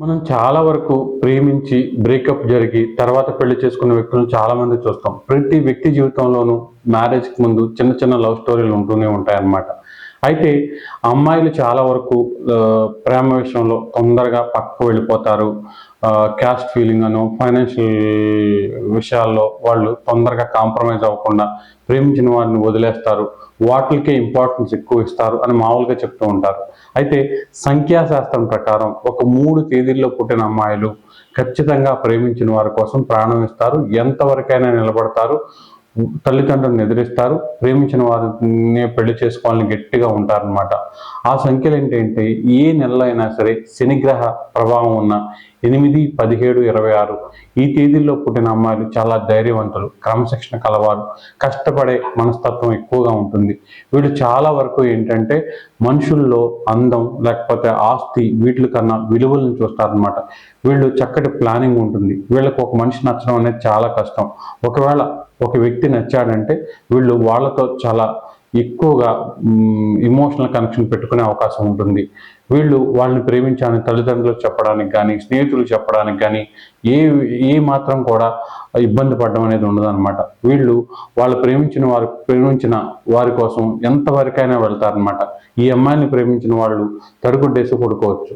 మనం చాలా వరకు ప్రేమించి బ్రేకప్ జరిగి తర్వాత పెళ్ళి చేసుకున్న వ్యక్తులను చాలా మంది చూస్తాం. ప్రతి వ్యక్తి జీవితంలోనూ మ్యారేజ్కి ముందు చిన్న చిన్న లవ్ స్టోరీలు ఉంటూనే ఉంటాయన్నమాట. అయితే అమ్మాయిలు చాలా వరకు ప్రేమ విషయంలో తొందరగా పక్కకు వెళ్ళిపోతారు. క్యాస్ట్ ఫీలింగ్ అను ఫైనాన్షియల్ విషయాల్లో వాళ్ళు తొందరగా కాంప్రమైజ్ అవ్వకుండా ప్రేమించిన వారిని వదిలేస్తారు. వాటికే ఇంపార్టెన్స్ ఎక్కువ ఇస్తారు అని మామూలుగా చెప్తూ ఉంటారు. అయితే సంఖ్యాశాస్త్రం ప్రకారం ఒక మూడు తేదీల్లో పుట్టిన అమ్మాయిలు ఖచ్చితంగా ప్రేమించిన వారి కోసం ప్రాణం ఇస్తారు. ఎంతవరకైనా నిలబడతారు. తల్లిదండ్రులను ఎదిరిస్తారు. ప్రేమించిన వారిని పెళ్ళి చేసుకోవాలని గట్టిగా ఉంటారనమాట ఆ సంఖ్యలు ఏంటంటే ఏ నెలలో అయినా సరే శనిగ్రహ ప్రభావం ఉన్న ఎనిమిది పదిహేడు ఇరవై ఆరు. ఈ తేదీల్లో పుట్టిన అమ్మాయిలు చాలా ధైర్యవంతులు క్రమశిక్షణ కలవారు కష్టపడే మనస్తత్వం ఎక్కువగా ఉంటుంది. వీళ్ళు చాలా వరకు ఏంటంటే మనుషుల్లో అందం లేకపోతే ఆస్తి వీటి కన్నా విలువలను చూస్తారనమాట వీళ్ళు చక్కటి ప్లానింగ్ ఉంటుంది. వీళ్ళకు ఒక మనిషి నచ్చడం అనేది చాలా కష్టం. ఒకవేళ ఒక వ్యక్తి నచ్చాడంటే వీళ్ళు వాళ్ళతో చాలా ఎక్కువగా ఇమోషనల్ కనెక్షన్ పెట్టుకునే అవకాశం ఉంటుంది. వీళ్ళు వాళ్ళని ప్రేమించాలని తల్లిదండ్రులు చెప్పడానికి కానీ స్నేహితులు చెప్పడానికి కానీ ఏ ఏ మాత్రం కూడా ఇబ్బంది పడడం అనేది ఉండదన్నమాట. వీళ్ళు వాళ్ళు ప్రేమించిన వారు ప్రేమించిన వారి కోసం ఎంతవరకైనా వెళ్తారనమాట ఈ అమ్మాయిని ప్రేమించిన వాళ్ళు తరుగుడ్డేసి పడుకోవచ్చు.